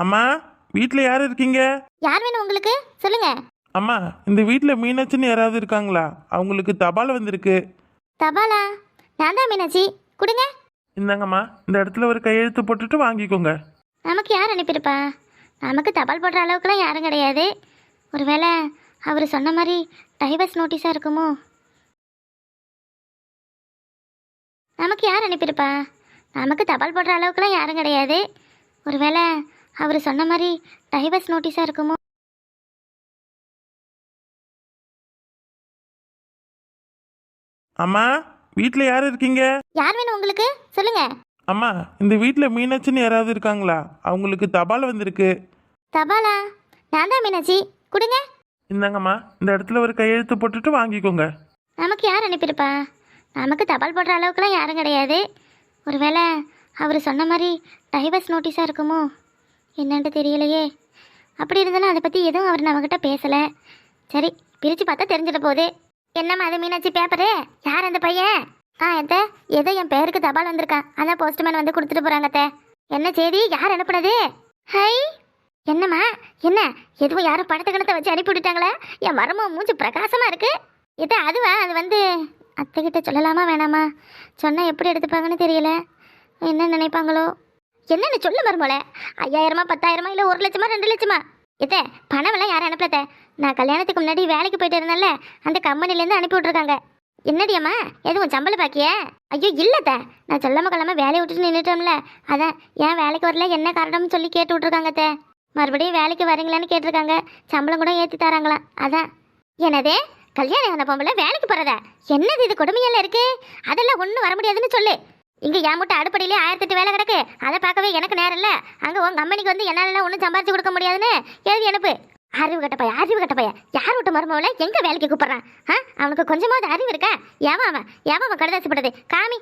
அம்மா வீட்டில் யார் இருக்கீங்க? யார் வேணும் உங்களுக்கு? சொல்லுங்க. அம்மா இந்த வீட்டில் மீனாட்சின்னு யாராவது இருக்காங்களா? அவங்களுக்கு தபால் வந்திருக்கு. தபாலா? நான் தான் மீனாட்சி. கொடுங்க. இந்தாங்கம்மா இந்த இடத்துல ஒரு கையெழுத்து போட்டுட்டு வாங்கிக்கோங்க. நமக்கு யார் அனுப்பியிருப்பா? நமக்கு தபால் போடுற அளவுக்குலாம் யாரும் கிடையாது. ஒருவேளை அவர் சொன்ன மாதிரி டைவர்ஸ் நோட்டீஸாக இருக்குமோ? நமக்கு யார் அனுப்பியிருப்பா? நமக்கு தபால் போடுற அளவுக்குலாம் யாரும் கிடையாது. ஒருவேளை அவர் சொன்ன மாதிரி டைவர்ஸ் நோட்டீஸாக இருக்குமோ? அம்மா வீட்டில் யார் இருக்கீங்க? யார் வேணும் உங்களுக்கு? சொல்லுங்க. அம்மா இந்த வீட்டில் மீனாட்சின்னு யாராவது இருக்காங்களா? அவங்களுக்கு தபால் வந்திருக்கு. தபாலா? நான் தான் மீனாட்சி. கொடுங்க. இந்தாங்கம்மா இந்த இடத்துல ஒரு கையெழுத்து போட்டுட்டு வாங்கிக்கோங்க. நமக்கு யார் அனுப்பியிருப்பா? நமக்கு தபால் போடுற அளவுக்குலாம் யாரும் கிடையாது. ஒருவேளை அவர் சொன்ன மாதிரி டைவர்ஸ் நோட்டீஸாக இருக்குமோ? என்னன்ட்டு தெரியலையே. அப்படி இருந்தாலும் அதை பற்றி எதுவும் அவர் நம்மக்கிட்ட பேசலை. சரி பிரித்து பார்த்தா தெரிஞ்சிட போகுது. என்னம்மா அது மீனாட்சி பேப்பரு யார் அந்த பையன்? ஆ எத்த ஏதோ என் பேருக்கு தபால் வந்திருக்கான். அதான் போஸ்ட்மேன் வந்து கொடுத்துட்டு போகிறாங்க அத்தை. என்ன செய்தி? யார் அனுப்புனது? ஹை என்னம்மா? என்ன? எதுவும் யாரும் படத்தை கணத்தை வச்சு அனுப்பி விட்டுட்டாங்களா? என் மரமும் மூஞ்சி பிரகாசமாக இருக்குது இது அதுவா? அது வந்து அத்தைக்கிட்ட சொல்லலாமா வேணாமா? சொன்னால் எப்படி எடுத்துப்பாங்கன்னு தெரியல. என்ன நினைப்பாங்களோ? என்னென்னு சொல்ல மருமோல ஐயாயிரமா பத்தாயிரமா இல்லை ஒரு லட்சமா ரெண்டு லட்சமா? எதே பணமெல்லாம் யாரும் அனுப்பலத்த நான் கல்யாணத்துக்கு முன்னாடி வேலைக்கு போயிட்டு இருந்தேன்ல அந்த கம்பெனிலேருந்து அனுப்பி விட்ருக்காங்க என்னடியம்மா எதுவும் சம்பள பாக்கிய? ஐயோ இல்லத்த நான் சொல்லாம கொள்ளாம வேலையை விட்டுட்டு நின்றுட்டோம்ல அதான் ஏன் வேலைக்கு வரல என்ன காரணம்னு சொல்லி கேட்டு விட்ருக்காங்கத்த மறுபடியும் வேலைக்கு வரீங்களான்னு கேட்டிருக்காங்க. சம்பளம் கூட ஏற்றி தராங்களாம். அதான். என்னதே கல்யாணம் ஆன பொம்பளை வேலைக்கு போகிறதா என்னது இது கொடுமையெல்லாம் இருக்கு? அதெல்லாம் ஒன்றும் வர முடியாதுன்னு சொல்லு. இங்க என் மட்டும் அடுப்படியிலே ஆயிரத்தெட்டு வேலை கிடக்கு. அதை பார்க்கவே எனக்கு நேரம் இல்லை. அங்கே உன் கம்பெனிக்கு வந்து என்னால ஒன்றும் சம்பாரிச்சு கொடுக்க முடியாதுன்னு எழுதி அனுப்பு. அறிவு கட்ட பையன் அறிவு கட்ட பையன். யார் விட்டு மருமவளை எங்க வேலைக்கு கூப்பிட்றான்? ஆ? அவனுக்கு கொஞ்சமாவது அறிவு இருக்கா? ஏவன் அவன்? ஏவன் அவன் கடுதாசிப்பட்டது காமி.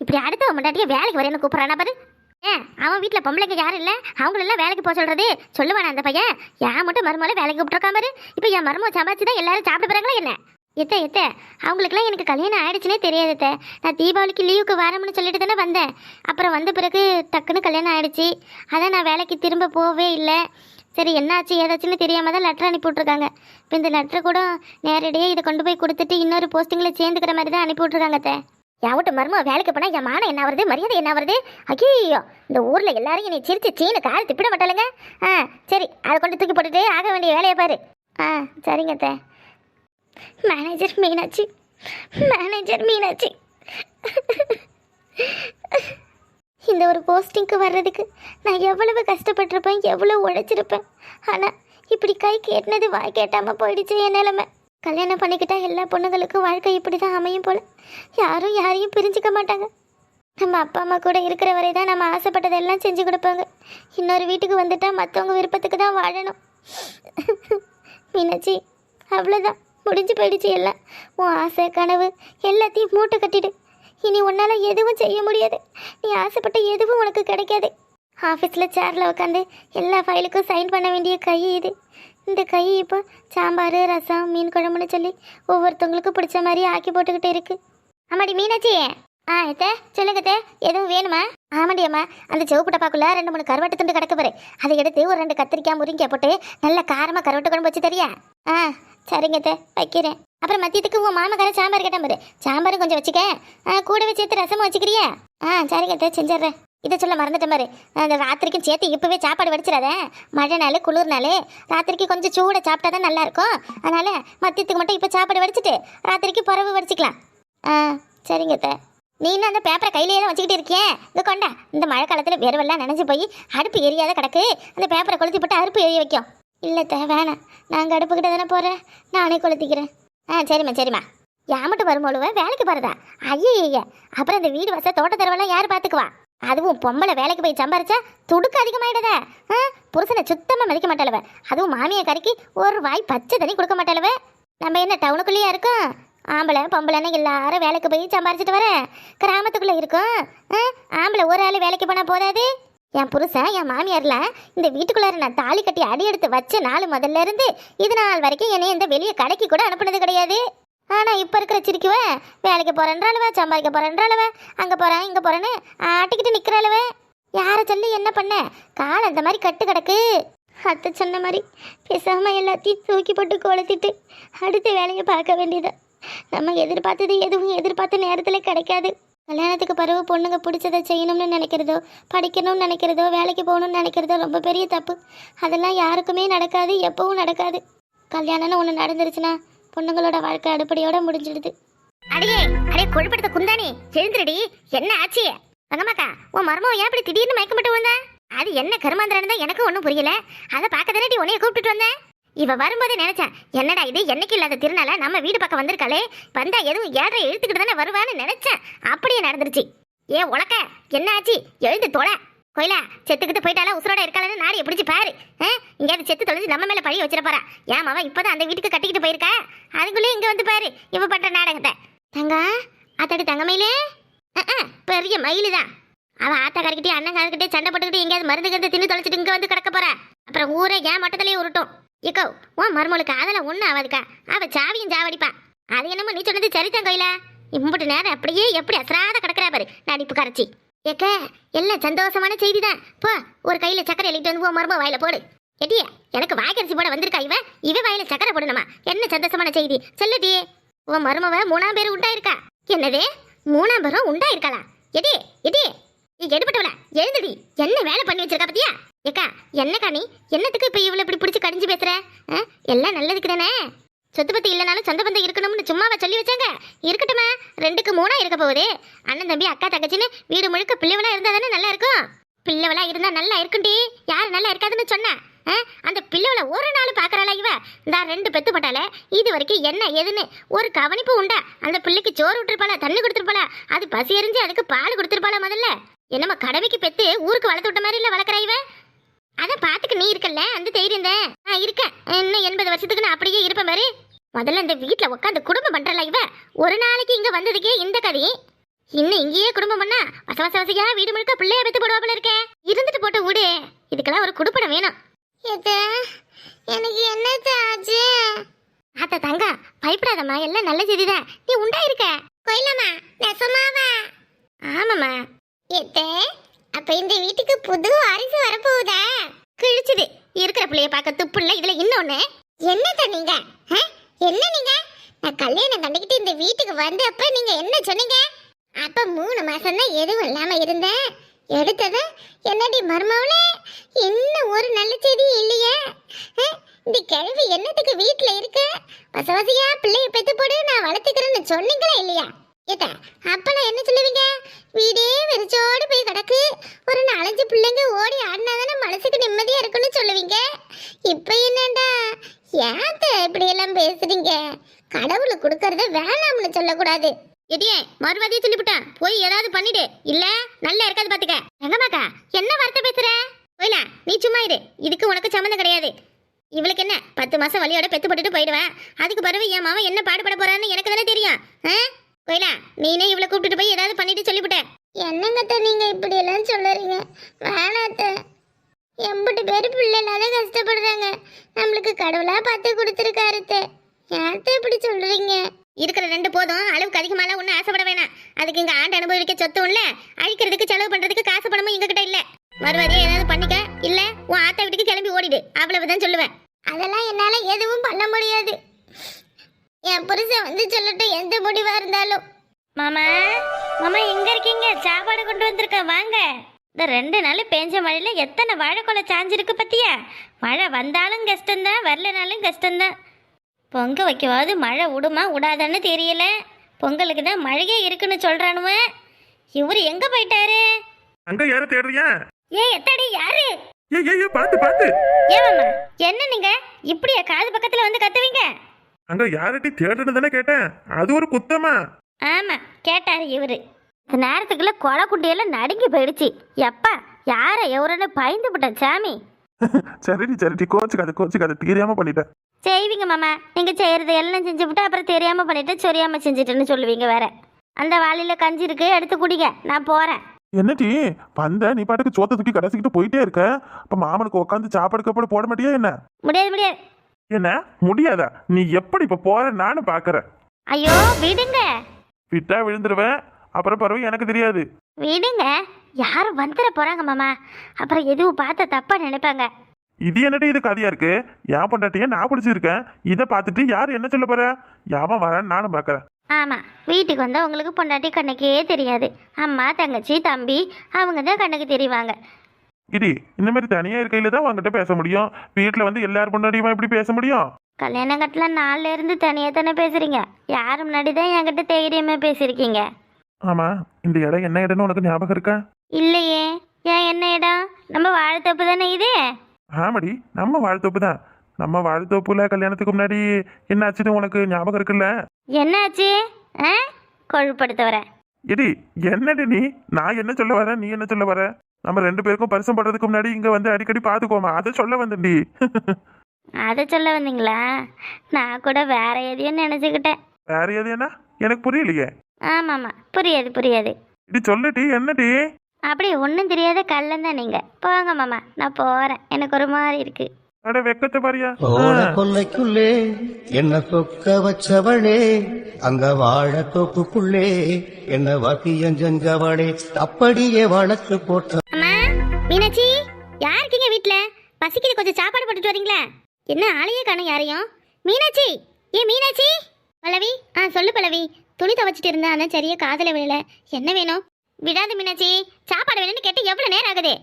இப்படி அடுத்த முன்னாடியே வேலைக்கு வரேன்னு கூப்பிட்றானா பாரு. ஏன் அவன் வீட்டில் பொம்பளைங்க யாரும் இல்லை? அவங்களெல்லாம் வேலைக்கு போக சொல்றது. சொல்லுவானா அந்த பையன்? ஏன் மட்டும் மருமகளை வேலைக்கு கூப்பிட்ருக்கான் பாரு. இப்போ என் மருமக சம்பாரிச்சு தான் எல்லாரும் சாப்பிட போகிறாங்களா என்ன? எத்த எத்த அவங்களுக்குலாம் எனக்கு கல்யாணம் ஆயிடுச்சுனே தெரியாது அத்தை. நான் தீபாவளிக்கு லீவுக்கு வரமுன்னு சொல்லிட்டு தானே வந்தேன். அப்புறம் வந்த பிறகு டக்குன்னு கல்யாணம் ஆயிடுச்சு. அதான் நான் வேலைக்கு திரும்ப போகவே இல்லை. சரி என்னாச்சு ஏதாச்சுன்னு தெரியாமல் தான் லெட்டர் அனுப்பி விட்ருக்காங்க இப்போ இந்த லெட்டர் கூட நேரடியாக இதை கொண்டு போய் கொடுத்துட்டு இன்னொரு போஸ்டிங்கில் சேர்ந்துக்கிற மாதிரி தான் அனுப்பி விட்ருக்காங்க அத்தை. என் வீட்டு வேலைக்கு போனால் என் மானம் என்ன வருது மரியாதை என்ன வருது ஐயோ இந்த ஊரில் எல்லாரும் என்னை சிரிச்சு சீனு கால் திப்பிட மாட்டாளுங்க. ஆ சரி அதை கொண்டு தூக்கி போட்டுட்டு ஆக வேண்டிய வேலையை பாரு. ஆ சரிங்க the manager Meenakshi manager Meenakshi இந்த ஒரு போஸ்டிங்க்கு வர்றதுக்கு நான் எவ்வளவு கஷ்டப்பட்டிருப்பேன் எவ்வளோ உழைச்சிருப்பேன். ஆனால் இப்படி கை கேட்டினது வாய் கேட்டாமல் போயிடுச்சு என் நிலமை. கல்யாணம் பண்ணிக்கிட்டா எல்லா பொண்ணுங்களுக்கும் வாழ்க்கை இப்படி தான் அமையும் போல். யாரும் யாரையும் பிரிஞ்சுக்க மாட்டாங்க. நம்ம அப்பா அம்மா கூட இருக்கிற வரை தான் நம்ம ஆசைப்பட்டதெல்லாம் செஞ்சு கொடுப்பாங்க. இன்னொரு வீட்டுக்கு வந்துட்டால் மற்றவங்க விருப்பத்துக்கு தான் வாழணும். மீனாட்சி அவ்வளோதான் முடிஞ்சு போயிடுச்சு எல்லாம். உன் ஆசை கனவு எல்லாத்தையும் மூட்டை கட்டிடு. இனி உன்னால் எதுவும் செய்ய முடியாது. நீ ஆசைப்பட்ட எதுவும் உனக்கு கிடைக்காது. ஆஃபீஸில் சேரில் உட்காந்து எல்லா ஃபைலுக்கும் சைன் பண்ண வேண்டிய கை இது. இந்த கை இப்போ சாம்பார் ரசம் மீன் குழம்புன்னு சொல்லி ஒவ்வொருத்தவங்களுக்கும் பிடிச்ச மாதிரி ஆக்கி போட்டுக்கிட்டு இருக்கு. ஆமாடி மீனாட்சி. ஆ எத்தே சொல்லுங்கத்தே எதுவும் வேணுமா? ஆமாடி அம்மா. அந்த செவப்பு டப்பாக்குள்ள ரெண்டு மூணு கருவாட்டு துண்டு கிடக்கு பாரு. அதை எடுத்து ஒரு ரெண்டு கத்திரிக்காய் முருங்கை போட்டு நல்ல காரமாக கருவாட்டு குழம்பு வச்சு தரியா? ஆ சரிங்க வைக்கிறேன். அப்புறம் மத்தியத்துக்கு உன் மாமக்கார சாம்பார் கேட்டான் பாரு. சாம்பாரும் கொஞ்சம் வச்சுக்க. ஆ கூடவே சேர்த்து ரசமும் வச்சுக்கிறியா? ஆ சரிங்க அத்தை செஞ்சிடுறேன். இதை சொல்ல மறந்துட்டேன் பாரு. அந்த ராத்திரிக்கும் சேர்த்து இப்போவே சாப்பாடு வடிச்சிடாத. மழை நாள் குளிர் நாள். ராத்திரிக்கு கொஞ்சம் சூட சாப்பிட்டா தான் நல்லாயிருக்கும். அதனால் மத்தியத்துக்கு மட்டும் இப்போ சாப்பாடு வடிச்சிட்டு ராத்திரிக்கு பிறவு வடிச்சிக்கலாம். ஆ சரிங்க அத்தை. நீ இன்னும் அந்த பேப்பரை கையிலேயே தான் வச்சுக்கிட்டு இருக்கேன் இது கொண்டா. இந்த மழை காலத்தில் வெறுவெல்லாம் நினைஞ்சு போய் அடுப்பு எரியாத கிடக்கு. அந்த பேப்பரை கொளுத்தி போட்டு அறுப்பு எரிய வைக்கும். இல்லை தே வேணாம். நான் கடுப்புக்கிட்ட தானே போகிறேன் நானே கொளுத்திக்கிறேன். ஆ சரிம்மா சரிம்மா. யாமட்டு வரும்போழுவ வேலைக்கு போகிறதா ஐயே அப்புறம் இந்த வீடு வச தோட்ட தரவெல்லாம் யார் பார்த்துக்குவா அதுவும் பொம்பளை வேலைக்கு போய் சம்பாரிச்சா துடுக்கு அதிகமாயிடுதா. ஆ புருஷனை சுத்தமாக மதிக்க மாட்டாளவ. அதுவும் மாமியை கறிக்கு ஒரு வாய் பச்சை தண்ணி கொடுக்க மாட்டாளவ. நம்ம என்ன டவுனுக்குள்ளேயே இருக்கோம்? ஆம்பளை பொம்பளைன்னு எல்லாரும் வேலைக்கு போய் சம்பாரிச்சிட்டு வரேன் கிராமத்துக்குள்ளே இருக்கும். ஆ, ஆம்பளை ஒரு ஆள் வேலைக்கு போனால் போதாது? என் புருஷன் என் மாமியாரில் இந்த வீட்டுக்குள்ளார நான் தாலி கட்டி அடி எடுத்து வச்ச நாள் முதல்ல இருந்து இது நாள் வரைக்கும் என்னை இந்த வெளியே கடைக்கு கூட அனுப்புனது கிடையாது. ஆனால் இப்போ இருக்கிற சிரிக்குவ வேலைக்கு போறேன்றாளுவ சம்பாதிக்க போறேன்றாளுவ அங்கே போகிறேன் இங்கே போகிறேன்னு ஆட்டிக்கிட்டு நிக்கிறாளுவ யாரை சொல்லி என்ன பண்ண? கால் அந்த மாதிரி கட்டு கிடக்கு. அத்தை சொன்ன மாதிரி பேசாமல் எல்லாத்தையும் தூக்கி போட்டு கொளுத்திட்டு அடுத்த வேலையை பார்க்க வேண்டியது நம்ம எதிர்பார்த்தது எதுவும் எதிர்பார்த்த நேரத்தில் கிடைக்காது. கல்யாணத்துக்கு பருவ பொண்ணுங்க பிடிச்சதை செய்யணும்னு நினைக்கிறதோ படிக்கணும்னு நினைக்கிறதோ வேலைக்கு போகணும்னு நினைக்கிறதோ ரொம்ப பெரிய தப்பு. அதெல்லாம் யாருக்குமே நடக்காது எப்பவும் நடக்காது. கல்யாணம்னு ஒன்று நடந்துருச்சுன்னா பொண்ணுங்களோட வாழ்க்கை அடுப்படியோட முடிஞ்சிடுது. அடியே அடே கொழுப்படுத்த குந்தானி எழுந்துருடி. என்ன ஆச்சு? ரங்கம்மாக்கா உன் மர்மம் ஏன் இப்படி திடீர்னு மயக்கப்பட்டு போட்டு அது என்ன கருமாந்திரன்னு தான் எனக்கு ஒன்றும் புரியல. அதை பார்க்க தானே உன்னைய கூப்பிட்டுட்டு வந்தேன் இவ வரும்போதே நினைச்சேன் என்னடா இது? என்னைக்கு இல்லாத திருநாள? நம்ம வீடு பக்கம் வந்திருக்காளே. வந்தா எதுவும் ஏழரை இழுத்துக்கிட்டு தானே வருவான்னு நினைச்சேன். அப்படியே நடந்துருச்சு. ஏ உலக்க என்ன ஆச்சு? எழுந்து தொலை. கோயிலா செத்துக்கிட்டு போயிட்டாலும் உசுரோட இருக்காளன்னு நாடி பிடிச்சி பாரு. இங்கேயாவது செத்து தொலைஞ்சு நம்ம மேல பழி வச்சிருப்பாரா ஏன் மாவன் இப்பதான் அந்த வீட்டுக்கு கட்டிக்கிட்டு போயிருக்கா? அதுக்குள்ளேயே இங்க வந்து பாரு இவ பண்ற நாடகத்தை. தங்க ஆத்தாடி தங்கமயிலே? மயிலே பெரிய மயிலு தான். அவ அண்ணன் அண்ணங்காரக்கிட்டே சண்டை போட்டுக்கிட்டு எங்கேயாவது மருந்து கருந்து தின்னு தொலைச்சிட்டு இங்க வந்து கிடக்க போறா. அப்புறம் ஊரே ஏன் மட்டத்திலேயே உருட்டும்? இக்கோ உன் மருமலுக்கு அதெல்லாம் ஒன்றும் ஆகாதுக்கா. அவ சாவியும் சாவடிப்பா. அது என்னமோ நீ சொன்னது சரிதான் கோயிலா? இம்புட்டு நேரம் அப்படியே எப்படி அசராத கிடக்குறா பாரு நடிப்பு கரைச்சி. ஏக்க எல்லாம் சந்தோஷமான செய்தி தான் போ ஒரு கையில சக்கரை எழுதிட்டு வந்து உன் மரும வாயில போடு. எட்டியே எனக்கு வாய்க்கரிசி போட வந்திருக்கா இவ? இவ வாயில சக்கரை போடணுமா? என்ன சந்தோஷமான செய்தி? சொல்லுடி. உன் மருமவ மூணாம் பேர் உண்டாயிருக்கா. என்னது? மூணாம் பேரும் உண்டாயிருக்காளா? Eddy eddy எடுபட்டவள எழுந்துடி. என்ன வேலை பண்ணி வச்சிருக்கா பத்தியா? ஏக்கா என்னக்கா நீ? என்னத்துக்கு இப்போ இவ்வளோ இப்படி பிடிச்சி கடிஞ்சு பேசுற? எல்லாம் நல்லதுக்கு தானே? சொத்து பத்தி இல்லைனாலும் சொந்த பந்தம் இருக்கணும்னு சும்மாவா சொல்லி வச்சாங்க? இருக்கட்டுமா ரெண்டுக்கு மூணா இருக்க போகுது. அண்ணன் தம்பி அக்கா தங்கச்சின்னு வீடு முழுக்க பிள்ளைவெல்லாம் இருந்தால் தானே நல்லா இருக்கும்? பிள்ளைவளா இருந்தா நல்லா இருக்குண்டி யார் நல்லா இருக்காதுன்னு சொன்ன? அந்த பிள்ளைவள ஒரு நாள் பாக்குறாளா இவ? இந்த ரெண்டு பெத்து பட்டால இது வரைக்கும் என்ன ஏதுன்னு ஒரு கவனிப்பு உண்டா? அந்த பிள்ளைக்கு சோறு விட்டுருப்பாளா தண்ணி கொடுத்துருப்பாளா? அது பசி எறிஞ்சு அதுக்கு பால் கொடுத்துருப்பாளா முதல்ல? என்னம்மா கடமைக்கு பெத்து ஊருக்கு வளர்த்து விட்ட மாதிரி இல்லை வளர்க்குறா இவ? அதான் பாத்துக்கு நீ இருக்கல்ல? அந்த தைரியம் தான். நான் இருக்கேன். இன்னும் எண்பது வருஷத்துக்கு நான் அப்படியே இருப்பேன் பாரு. முதல்ல இந்த வீட்ல உட்காந்து குடும்பம் பண்றல இவ. ஒரு நாளைக்கு இங்க வந்ததுக்கே இந்த கதி. இன்னும் இங்கேயே குடும்பம் பண்ணா வச வச வசையா வீடு முழுக்க பிள்ளைய பெத்து போடுவாப்புல இருக்கே. இருந்துட்டு போட்ட வீடு. இதுக்கெல்லாம் ஒரு குடுப்படம் வேணும். எனக்கு என்ன ஆச்சு? ஆத்த தங்க பயப்படாதம்மா. எல்லாம் நல்ல செய்திதான். நீ உண்டா இருக்க? கோயிலம்மா நெசமாவா? ஆமாம்மா. எத்தே அப்ப இந்த வீட்டுக்கு புது வாரிசு வரப்போகுதா? கிழிச்சுது. இருக்கிற பிள்ளைய பார்க்க துப்புள்ள இதுல இன்னொன்னு. என்னத்த நீங்க? என்ன நீங்க? நான் கல்யாணம் கண்டுக்கிட்டு இந்த வீட்டுக்கு வந்தப்ப நீங்க என்ன சொன்னீங்க? அப்ப மூணு மாசம் தான் எதுவும் இல்லாம இருந்தேன். எடுத்தது என்னடி மருமவளே? இன்னும் ஒரு நல்ல செய்தி இல்லையே? இந்த கிழவி என்னத்துக்கு வீட்டுல இருக்கு? வசவசியா பிள்ளைய பெத்து போடு நான் வளர்த்துக்கிறேன்னு சொன்னீங்களா இல்லையா? ஏத்தா அப்பெல்லாம் என்ன சொல்லுவீங்க? வீடே வெறிச்சோடு போய் கிடக்கு. ஒரு நாலஞ்சு பிள்ளைங்க ஓடி ஆடினாதானே மனசுக்கு நிம்மதியா இருக்குன்னு சொல்லுவீங்க? இப்ப என்னடா ஏத்த இப்படி எல்லாம் பேசுறீங்க? கடவுளை கொடுக்கறத வேணாம்னு சொல்லக்கூடாது. எடியே மறுவாதியை சொல்லிவிட்டேன் போய் ஏதாவது பண்ணிடு. இல்ல நல்லா இருக்காது பாத்துக்க. எங்கம்மாக்கா என்ன வார்த்தை பேசுற? போயில நீ சும்மா இரு. இதுக்கு உனக்கு சம்மந்தம் கிடையாது. இவளுக்கு என்ன பத்து மாசம் வழியோட பெத்து போட்டுட்டு போயிடுவேன் அதுக்கு பிறகு என் மாவன் என்ன பாடுபட போறான்னு எனக்கு தானே தெரியும். ஆ? கோயிலா நீனே இவளை கூப்பிட்டுட்டு போய் ஏதாவது பண்ணிட்டு சொல்லிவிட்டேன். என்னங்கத்த நீங்க இப்படி எல்லாம் சொல்லுறீங்க வேணாத்த எம்பிட்டு பேர் பிள்ளை இல்லாத கஷ்டப்படுறாங்க. நம்மளுக்கு கடவுளா பார்த்து கொடுத்துருக்காருத்த ஏத்த இப்படி சொல்றீங்க? இருக்கிற ரெண்டு போதும் அளவுக்கு அதிகமாலாம் ஒன்றும் ஆசைப்பட வேணாம். அதுக்கு இங்க ஆண்டு அனுபவிக்க சொத்தும் இல்ல அழிக்கிறதுக்கு செலவு பண்றதுக்கு காசு பணமும் எங்க கிட்ட இல்ல. மறுவாதியா ஏதாவது பண்ணிக்க? இல்ல உன் ஆத்தா வீட்டுக்கு கிளம்பி ஓடிடு. அவ்வளவுதான் சொல்லுவேன். அதெல்லாம் என்னால எதுவும் பண்ண முடியாது. என் புருஷன் வந்து சொல்லட்டும் எந்த முடிவா இருந்தாலும். மாமா மாமா எங்க இருக்கீங்க? சாப்பாடு கொண்டு வந்திருக்கேன் வாங்க. இந்த ரெண்டு நாள் பேஞ்ச மழையில எத்தனை வாழைக்கொலை சாஞ்சிருக்கு பத்தியா? மழை வந்தாலும் கஷ்டம்தான் வரலனாலும் கஷ்டம்தான். பொங்க வைக்கவாவது மழை விடுமா விடாதான்னு தெரியல. பொங்கலுக்கு தான் மழையே இருக்குன்னு சொல்றானுவ. இவரு எங்க போயிட்டாரு? அங்க யார தேடுறியா? ஏ எத்தாடி யாரு? ஏ ஏ ஏ பாத்து பாத்து. ஏ மாமா என்ன நீங்க? இப்படியா காது பக்கத்துல வந்து கத்துவீங்க? அங்க யார்கிட்ட தேடுன்னு தானே கேட்டேன். அது ஒரு குத்தமா? ஆமா கேட்டாரு இவரு. நேரத்துக்குள்ள கொலை குட்டியெல்லாம் நடுங்கி போயிடுச்சு. எப்பா யார எவருன்னு பயந்து விட்டேன் சாமி. சரிடி சரிடி கோச்சுக்காத கோச்சுக்காத தெரியாம பண்ணிட்டேன். செய்வீங்க மாமா. நீங்க செய்யறது எல்லாம் செஞ்சு விட்டு அப்புறம் தெரியாம பண்ணிட்டு சொரியாம செஞ்சுட்டேன்னு சொல்லுவீங்க வேற. அந்த வாளியில கஞ்சி இருக்கு எடுத்து குடிங்க. நான் போறேன். என்னடி? வந்த நீ பாட்டுக்கு சோத்த தூக்கி கடைசிக்கிட்டு போயிட்டே இருக்க. அப்ப மாமனுக்கு உட்காந்து சாப்பாடு கப்பாடு போட மாட்டியா என்ன? முடியாது முடியாது. என்ன? முடியாதா? நீ எப்படி இப்ப போற நானும் பாக்குறேன். ஐயோ விடுங்க. விட்டா விழுந்துருவேன். அப்புறம் பரவாயில்ல எனக்கு தெரியாது. விடுங்க. யாரும் வந்துட போகிறாங்க மாமா. அப்புறம் எதுவும் பார்த்து தப்பாக நினைப்பாங்க. இது என்னடி இது கதையா இருக்கு? என் பொண்டாட்டிய நான் பிடிச்சிருக்கேன். இதை பார்த்துட்டு யார் என்ன சொல்ல போற? யாவன் வரேன்னு நானும் பார்க்கறேன் ஆமாம் வீட்டுக்கு வந்தால் உங்களுக்கு பொண்டாட்டி கண்ணுக்கே தெரியாது. அம்மா தங்கச்சி தம்பி அவங்க தான் கண்ணுக்கு தெரிவாங்க. இடி இந்த மாதிரி தனியா இருக்கையில தான் உங்ககிட்ட பேச முடியும். வீட்டில் வந்து எல்லார் பொண்டாட்டியுமா இப்படி பேச முடியும்? கல்யாணம் கட்டல நாள்ல இருந்து தனியாக தானே பேசுகிறீங்க யார் முன்னாடி தான் என்கிட்ட தைரியமாக பேசியிருக்கீங்க? ஆமா இந்த இடம் என்ன இடம்னு உனக்கு ஞாபகம் இருக்கா? இல்லையே. ஏன் என்ன இடம்? நம்ம வாழைத்தோப்பு தானே இது? ஆமாடி நம்ம வாழ்த்தோப்பு தான். நம்ம வாழ்த்தோப்புல கல்யாணத்துக்கு முன்னாடி என்ன ஆச்சுன்னு உனக்கு ஞாபகம் இருக்குல்ல? என்னாச்சு ஆ? கொழுப்படுத்த வரேன். இடி என்னடி நீ? நான் என்ன சொல்ல வரேன் நீ என்ன சொல்ல வர? நம்ம ரெண்டு பேருக்கும் பரிசம் போடுறதுக்கு முன்னாடி இங்க வந்து அடிக்கடி பாத்துக்கோமா. அதை சொல்ல வந்தேன்டி. அதை சொல்ல வந்தீங்களா? நான் கூட வேற எதையும் நினச்சிக்கிட்டேன். வேற எது என்ன? எனக்கு புரியலையே. ஆமாம்மா புரியாது புரியாது. இடி சொல்லுடி என்னடி? அப்படி ஒன்றும் தெரியாத கள்ளன் தான் நீங்கள் போங்க மாமா நான் போகிறேன் எனக்கு ஒரு மாதிரி இருக்குது அட வெக்கத்தை பாரியா? ஓட கொல்லைக்குள்ளே என்ன சொக்க வச்சவளே அங்க வாழ தோப்புக்குள்ளே என்ன செஞ்சவளே அப்படியே வழக்கு போட்ட வீட்டில் பசிக்குது கொஞ்சம் சாப்பாடு போட்டுட்டு வரீங்களா? என்ன ஆளையே காணும் யாரையும்? மீனாட்சி! ஏ மீனாட்சி! பல்லவி ஆ சொல்லு பல்லவி. துணி துவைச்சிட்டு இருந்தா அதான் சரியா காதல விழல. என்ன வேணும்? விடாது மீனாட்சி சாப்பாடு வேணும்னு கேட்டு எவ்வளோ நேரம் ஆகுது?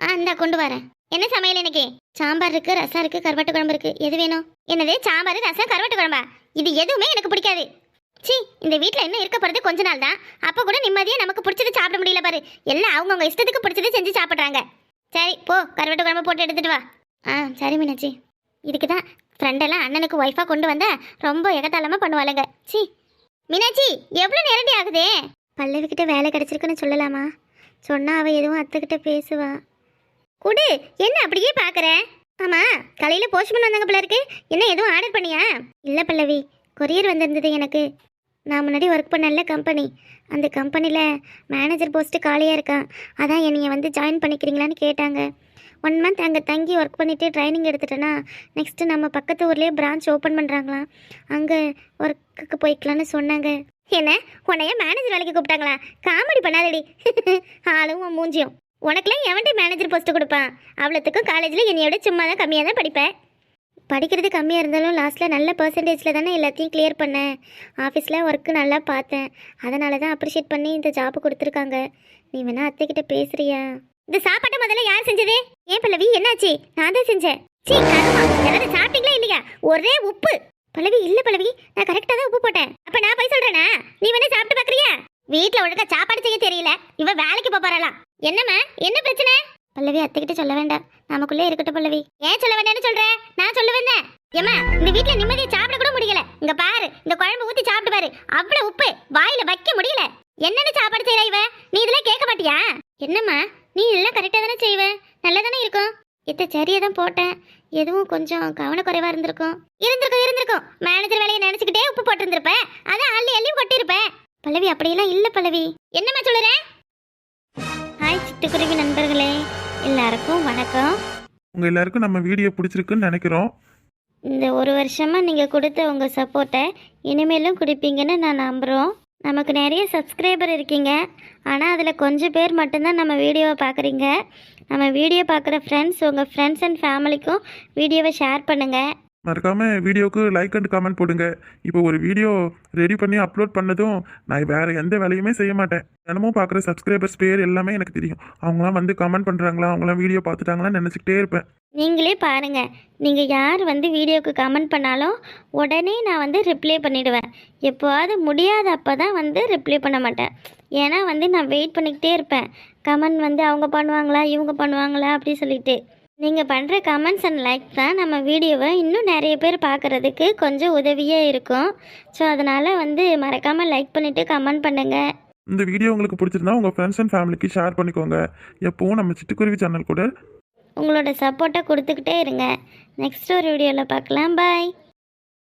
ஆ இந்தா கொண்டு வரேன். என்ன சமையல் எனக்கு சாம்பார் இருக்கு ரசம் இருக்கு கருவாட்டு குழம்பு இருக்கு. எது வேணும்? என்னது சாம்பார் ரசம் கருவாட்டு குழம்பா? இது எதுவுமே எனக்கு பிடிக்காது. சி இந்த வீட்டில் இன்னும் இருக்க போகிறது கொஞ்ச நாள் தான் அப்போ கூட நிம்மதியாக நமக்கு பிடிச்சது சாப்பிட முடியல பாரு. எல்லாம் அவங்கவுங்க இஷ்டத்துக்கு பிடிச்சது செஞ்சு சாப்பிட்றாங்க. சரி போ. கருவாட்டு குழம்பு போட்டு எடுத்துகிட்டு வா. ஆ சரி மீனாட்சி. இதுக்கு தான் ஃப்ரெண்டெல்லாம் அண்ணனுக்கு ஒய்ஃபாக கொண்டு வந்தா ரொம்ப எகத்தாளமாக பண்ணுவாளுங்க. சி. மீனாட்சி எவ்வளோ நேரடி ஆகுதே? பல்லவிக்கிட்ட வேலை கிடச்சிருக்குன்னு சொல்லலாமா? சொன்னா அவள் எதுவும் அத்தைக்கிட்ட பேசுவா. குடு என்ன அப்படியே பார்க்குற ஆமாம் காலையில் போஸ்ட்மேன் வந்தாங்க போல இருக்கு. என்ன எதுவும் ஆர்டர் பண்ணியா? இல்லை பல்லவி கொரியர் வந்திருந்தது எனக்கு. நான் முன்னாடி ஒர்க் பண்ணல கம்பெனி அந்த கம்பெனியில் மேனேஜர் போஸ்ட்டு காலியாக இருக்கான் அதான் என்னைய வந்து ஜாயின் பண்ணிக்கிறீங்களான்னு கேட்டாங்க. ஒன் மந்த் அங்கே தங்கி ஒர்க் பண்ணிவிட்டு ட்ரைனிங் எடுத்துட்டேன்னா நெக்ஸ்ட்டு நம்ம பக்கத்து ஊர்லேயே பிரான்ச் ஓப்பன் பண்ணுறாங்களாம் அங்கே ஒர்க்குக்கு போய்க்கலான்னு சொன்னாங்க. என்ன? உன்னைய மேனேஜர் வேலைக்கு கூப்பிட்டாங்களா? காமெடி பண்ணாதடி. ஆளும் உன் மூஞ்சியும். உனக்குலாம் எவன்ட்டு மேனேஜர் போஸ்ட்டு கொடுப்பான்? அவ்வளோத்துக்கும் காலேஜில் என்னையோட சும்மா தான் கம்மியாக தான் படிப்பேன் படிக்கிறது கம்மியாக இருந்தாலும் லாஸ்ட்டில் நல்ல பர்சன்டேஜில் தானே எல்லாத்தையும் கிளியர் பண்ணேன். ஆஃபீஸில் ஒர்க்கு நல்லா பார்த்தேன். அதனால தான் அப்ரிஷியேட் பண்ணி இந்த ஜாப் கொடுத்துருக்காங்க. நீ வேணா அத்தைக்கிட்ட பேசுறியா? இந்த சாப்பாட்டை முதல்ல யார் செஞ்சது? ஏன் பல்லவி என்னாச்சு? நான் தான் செஞ்சேன். சீ கருமா. எல்லாரும் சாப்பிட்டீங்களா இல்லையா? ஒரே உப்பு. பல்லவி இல்ல பல்லவி நான் கரெக்டாக தான் உப்பு போட்டேன். அப்ப நான் போய் சொல்றேனா? நீ வேணா சாப்பிட்டு பாக்குறியா? வீட்டில் ஒழுங்கா சாப்பாடு செய்ய தெரியல. இவன் வேலைக்கு போறாளாம் என்னம்மா? என்ன பிரச்சனை? பல்லவி அத்தைக்கிட்ட சொல்ல வேண்டாம். நமக்குள்ளே இருக்கட்டும் பல்லவி. ஏன் சொல்ல வேண்டாம்னு சொல்ற? நான் சொல்ல வந்தேன். ஏம்மா இந்த வீட்ல நிம்மதியை சாப்பிட கூட முடியல. இங்க பாரு இந்த குழம்பு ஊத்தி சாப்பிட்டு பாரு. அவ்வளவு உப்பு வாயில வைக்க முடியல. என்னென்ன சாப்பாடு செய்யற இவ? நீ இதெல்லாம் கேட்க மாட்டியா? என்னம்மா நீ எல்லாம் கரெக்டா தானே செய்வ? நல்லா தானே இருக்கும்? இத்த சரியா தான் போட்டேன். எதுவும் கொஞ்சம் கவனக்குறைவா இருந்திருக்கும். இருந்திருக்கும் இருந்திருக்கும். மேனேஜர் வேலையை நினைச்சுக்கிட்டே உப்பு போட்டிருந்திருப்பேன் அதான் அள்ளி அள்ளி கொட்டிருப்பேன் பல்லவி அப்படியெல்லாம் இல்ல பல்லவி. என்னம்மா சொல்லுற? ஹாய் சிட்டுக்குருவி நண்பர்களே எல்லாருக்கும் வணக்கம். உங்க எல்லாருக்கும் நம்ம வீடியோ பிடிச்சிருக்குன்னு நினைக்கிறோம். இந்த ஒரு வருஷமாக நீங்கள் கொடுத்த உங்கள் சப்போர்ட்டை இனிமேலும் கொடுப்பீங்கன்னு நான் நம்புகிறோம் நமக்கு நிறைய சப்ஸ்கிரைபர் இருக்கீங்க. ஆனால் அதில் கொஞ்சம் பேர் மட்டும்தான் நம்ம வீடியோவை பார்க்குறீங்க நம்ம வீடியோ பார்க்குற ஃப்ரெண்ட்ஸ் உங்கள் ஃப்ரெண்ட்ஸ் அண்ட் ஃபேமிலிக்கும் வீடியோவை ஷேர் பண்ணுங்கள் மறக்காமல் வீடியோவுக்கு லைக் அண்ட் கமெண்ட் போடுங்க. இப்போ ஒரு வீடியோ ரெடி பண்ணி அப்லோட் பண்ணதும் நான் வேறு எந்த வேலையுமே செய்ய மாட்டேன். தினமும் பார்க்குற சப்ஸ்கிரைபர்ஸ் பேர் எல்லாமே எனக்கு தெரியும். அவங்களாம் வந்து கமெண்ட் பண்ணுறாங்களா அவங்களாம் வீடியோ பார்த்துட்டாங்களான்னு நினச்சிக்கிட்டே இருப்பேன். நீங்களே பாருங்கள் நீங்கள் யார் வந்து வீடியோவுக்கு கமெண்ட் பண்ணாலும் உடனே நான் வந்து ரிப்ளை பண்ணிவிடுவேன் எப்போவாது முடியாத அப்போ தான் வந்து ரிப்ளை பண்ண மாட்டேன். ஏன்னா வந்து நான் வெயிட் பண்ணிக்கிட்டே இருப்பேன். கமெண்ட் வந்து அவங்க பண்ணுவாங்களா இவங்க பண்ணுவாங்களா அப்படி சொல்லிட்டு. நீங்கள் பண்ணுற கமெண்ட்ஸ் அண்ட் லைக் தான் நம்ம வீடியோவை இன்னும் நிறைய பேர் பார்க்குறதுக்கு கொஞ்சம் உதவியாக இருக்கும். ஸோ அதனால் வந்து மறக்காமல் லைக் பண்ணிவிட்டு கமெண்ட் பண்ணுங்கள் இந்த வீடியோ உங்களுக்கு பிடிச்சிருந்தா உங்கள் ஃப்ரெண்ட்ஸ் அண்ட் ஃபேமிலிக்கு ஷேர் பண்ணிக்கோங்க. எப்பவும் நம்ம சிட்டுக்குருவி சேனல் கூட உங்களோட சப்போர்ட்டை கொடுத்துக்கிட்டே இருங்க. நெக்ஸ்ட் ஒரு வீடியோவில் பார்க்கலாம். பாய்